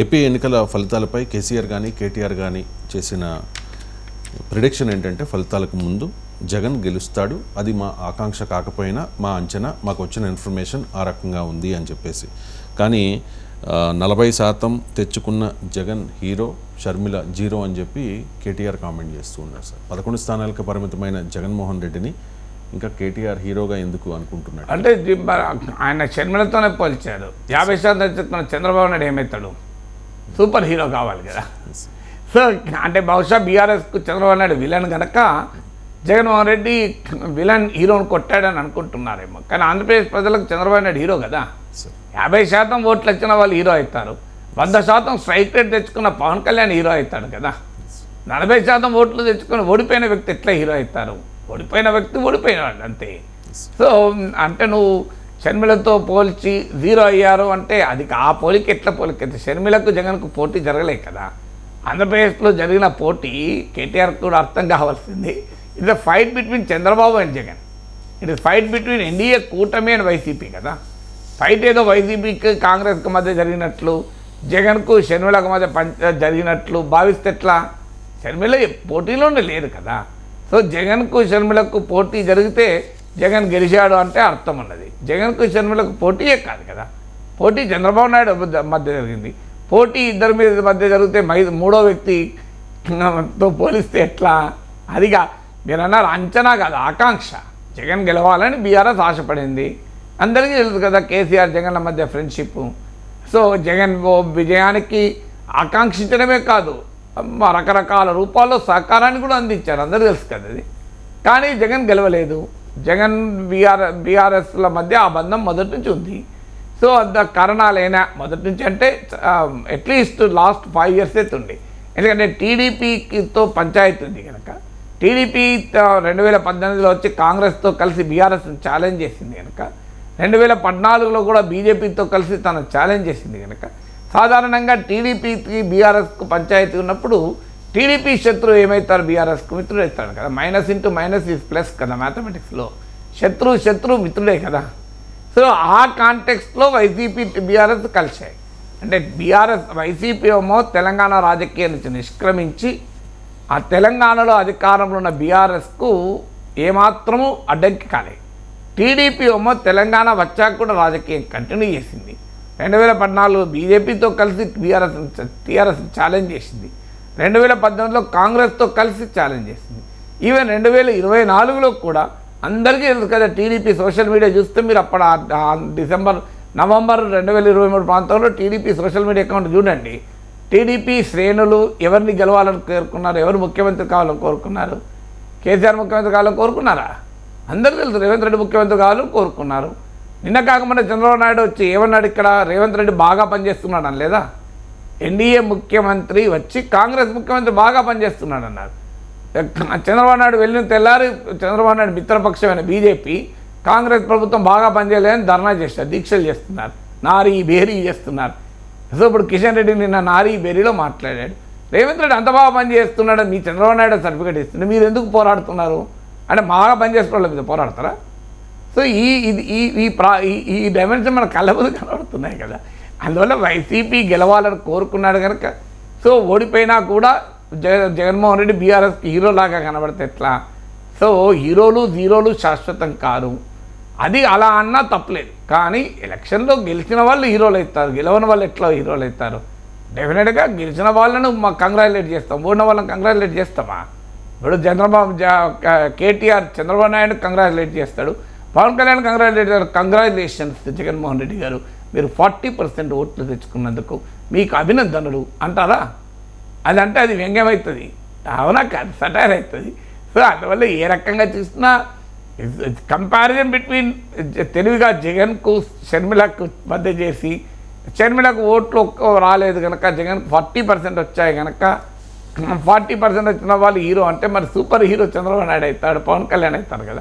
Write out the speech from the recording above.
AP ఎన్నికల ఫలితాలపై కేసీఆర్ కానీ కేటీఆర్ కానీ చేసిన ప్రిడిక్షన్ ఏంటంటే ఫలితాలకు ముందు జగన్ గెలుస్తాడు. అది మా ఆకాంక్ష కాకపోయినా మా అంచనా మాకు వచ్చిన ఇన్ఫర్మేషన్ ఆ రకంగా ఉంది అని చెప్పేసి. కానీ నలభై శాతం తెచ్చుకున్న జగన్ హీరో షర్మిల జీరో అని చెప్పి కేటీఆర్ కామెంట్ చేస్తూ ఉన్నారు సార్. పదకొండు స్థానాలకు పరిమితమైన జగన్మోహన్ రెడ్డిని ఇంకా కేటీఆర్ హీరోగా ఎందుకు అనుకుంటున్నాడు? అంటే ఆయన షర్మిలతోనే పోల్చారు. యాభై శాతం తెచ్చుకున్న చంద్రబాబు నాయుడు ఏమవుతాడు? సూపర్ హీరో కావాలి కదా. సో అంటే బహుశా బీఆర్ఎస్కు చంద్రబాబు నాయుడు విలన్ కనుక జగన్మోహన్ రెడ్డి విలన్ హీరోని కొట్టాడని అనుకుంటున్నారేమో. కానీ ఆంధ్రప్రదేశ్ ప్రజలకు చంద్రబాబు నాయుడు హీరో కదా. యాభై శాతం ఓట్లు వచ్చిన వాళ్ళు హీరో అవుతారు. వంద శాతం స్ట్రైక్ రేట్ తెచ్చుకున్న పవన్ కళ్యాణ్ హీరో అవుతాడు కదా. నలభై శాతం ఓట్లు తెచ్చుకుని ఓడిపోయిన వ్యక్తి ఎట్లా హీరో అవుతారు? ఓడిపోయిన వ్యక్తి ఓడిపోయినాడు అంతే. సో అంటే నువ్వు షర్మిలతో పోల్చి జీరో అయ్యారు అంటే అది ఆ పోలిక ఎట్లా పోలిక? షర్మిలకు జగన్కు పోటీ జరగలే కదా. ఆంధ్రప్రదేశ్లో జరిగిన పోటీ కేటీఆర్ కూడా అర్థం కావాల్సింది. It the fight between Chandrababu and Jagan. It is fight between NDA కూటమి అండ్ వైసీపీ కదా. ఫైట్ ఏదో వైసీపీకి కాంగ్రెస్కి మధ్య జరిగినట్లు జగన్కు షర్మిలకు మధ్య పంచ జరిగినట్లు భావిస్తే ఎట్లా? షర్మిల పోటీలోనే లేదు కదా. సో జగన్కు షర్మిలకు పోటీ జరిగితే జగన్ గెలిచాడు అంటే అర్థం ఉన్నది. జగన్కు షర్మిలకు పోటీయే కాదు కదా. పోటీ చంద్రబాబు నాయుడు మధ్య- జరిగింది. పోటీ ఇద్దరి మీద మధ్య జరిగితే మూడో వ్యక్తి తో పోలిస్తే ఎట్లా? అదిగా మీరు అన్నారు అంచనా కాదు ఆకాంక్ష. జగన్ గెలవాలని బీఆర్ఎస్ ఆశపడింది. అందరికీ తెలుసు కదా కేసీఆర్ జగన్ల మధ్య ఫ్రెండ్షిప్. సో జగన్ విజయానికి ఆకాంక్షించడమే కాదు రకరకాల రూపాల్లో సహకారాన్ని కూడా అందించారు. అందరూ తెలుసు కదా అది. కానీ జగన్ గెలవలేదు. జగన్ బీఆర్ బీఆర్ఎస్ల మధ్య ఆ బంధం మొదటి నుంచి ఉంది. సో అంత కారణాలైనా మొదటి నుంచి అంటే అట్లీస్ట్ లాస్ట్ ఫైవ్ ఇయర్స్ అయితే ఉంది. ఎందుకంటే టీడీపీతో పంచాయతీ ఉంది కనుక. టీడీపీ రెండు వేల పద్దెనిమిదిలో వచ్చి కాంగ్రెస్తో కలిసి బీఆర్ఎస్ని ఛాలెంజ్ చేసింది కనుక. రెండు వేల పద్నాలుగులో కూడా బీజేపీతో కలిసి తను ఛాలెంజ్ చేసింది కనుక. సాధారణంగా టీడీపీకి బీఆర్ఎస్కు పంచాయతీ ఉన్నప్పుడు టీడీపీ శత్రువు ఏమవుతారు బీఆర్ఎస్కు మిత్రుడు అవుతాడు కదా. Minus into minus is plus కదా మ్యాథమెటిక్స్లో శత్రువు శత్రువు మిత్రుడే కదా. సో ఆ కాంటెక్స్ట్లో వైసీపీ బీఆర్ఎస్ కలిశాయి. అంటే బీఆర్ఎస్ వైసీపీ ఏమో తెలంగాణ రాజకీయం నుంచి నిష్క్రమించి ఆ తెలంగాణలో అధికారంలో ఉన్న బీఆర్ఎస్కు ఏమాత్రము అడ్డంకి కాలేదు. టీడీపీ ఏమో తెలంగాణ వచ్చాక కూడా రాజకీయం కంటిన్యూ చేసింది. రెండు వేల పద్నాలుగు బీజేపీతో కలిసి బీఆర్ఎస్ టీఆర్ఎస్ ఛాలెంజ్ చేసింది. రెండు వేల పద్దెనిమిదిలో కాంగ్రెస్తో కలిసి ఛాలెంజ్ చేసింది. ఈవెన్ రెండు వేల ఇరవై నాలుగులో కూడా అందరికీ తెలుసు కదా టీడీపీ సోషల్ మీడియా చూస్తే మీరు అప్పుడు డిసెంబర్ నవంబర్ రెండు వేల ఇరవై మూడు ప్రాంతంలో టీడీపీ సోషల్ మీడియా అకౌంట్ చూడండి. టీడీపీ శ్రేణులు ఎవరిని గెలవాలని కోరుకున్నారు ఎవరు ముఖ్యమంత్రి కావాలని కోరుకున్నారు కేసీఆర్ ముఖ్యమంత్రి కావాలని కోరుకున్నారా? అందరూ తెలుసు రేవంత్ రెడ్డి ముఖ్యమంత్రి కావాలని కోరుకున్నారు. నిన్న కాకుండా చంద్రబాబు నాయుడు వచ్చి ఏమన్నాడు ఇక్కడ? రేవంత్ రెడ్డి బాగా పనిచేస్తున్నాడు అని లేదా? ఎన్డీఏ ముఖ్యమంత్రి వచ్చి కాంగ్రెస్ ముఖ్యమంత్రి బాగా పనిచేస్తున్నాడు అన్నారు. చంద్రబాబు నాయుడు వెళ్ళిన తెల్లారి చంద్రబాబు నాయుడు మిత్రపక్షమైన బీజేపీ కాంగ్రెస్ ప్రభుత్వం బాగా పనిచేయలేదని ధర్నా చేస్తారు దీక్షలు చేస్తున్నారు నారీ బేరీ చేస్తున్నారు. సో ఇప్పుడు కిషన్ రెడ్డి నిన్న నారీ బేరీలో మాట్లాడాడు. రేవంత్ రెడ్డి అంత బాగా పనిచేస్తున్నాడు మీ చంద్రబాబు నాయుడు సర్టిఫికేట్ ఇస్తుంది మీరు ఎందుకు పోరాడుతున్నారు? అంటే బాగా పనిచేస్తున్న వాళ్ళ మీద పోరాడతారా? సో ఈ ఇది ఈ ఈ ప్రా ఈ ఈ డైమెన్షన్ మన కళ్ళ ముందు కనబడుతున్నాయి కదా. అందువల్ల వైసీపీ గెలవాలని కోరుకున్నాడు కనుక సో ఓడిపోయినా కూడా జగ జగన్మోహన్ రెడ్డి బీఆర్ఎస్కి హీరోలాగా కనబడితే ఎట్లా? సో హీరోలు జీరోలు శాశ్వతం కారు. అది అలా అన్నా తప్పలేదు. కానీ ఎలక్షన్లో గెలిచిన వాళ్ళు హీరోలు అవుతారు గెలవని వాళ్ళు ఎట్లా హీరోలు అవుతారు? డెఫినెట్గా గెలిచిన వాళ్ళను మా కంగ్రాచులేట్ చేస్తాం ఓడిన వాళ్ళని కంగ్రాచులేట్ చేస్తామా? ఇప్పుడు చంద్రబాబు జా- కేటీఆర్ చంద్రబాబు నాయుడు కంగ్రాచులేట్ చేస్తాడు పవన్ కళ్యాణ్ కంగ్రాచులేట్ చేస్తాడు. కంగ్రాచులేషన్స్ జగన్మోహన్ రెడ్డి గారు. మీరు ఫార్టీ పర్సెంట్ ఓట్లు తెచ్చుకున్నందుకు మీకు అభినందనలు అంటారా? అది అంటే అది వ్యంగ్యమవుతుంది. అవునా కాదు సటైర్ అవుతుంది సో అందువల్ల ఏ రకంగా చూసినా కంపారిజన్ బిట్వీన్ తెలివిగా జగన్కు షర్మిలకు మధ్య చేసి షర్మిలకు ఓట్లు ఒక్క రాలేదు కనుక జగన్ ఫార్టీ పర్సెంట్ వచ్చాయి కనుక ఫార్టీ పర్సెంట్ వచ్చిన వాళ్ళు హీరో అంటే మరి సూపర్ హీరో చంద్రబాబు నాయుడు అవుతాడు పవన్ కళ్యాణ్ అవుతారు కదా.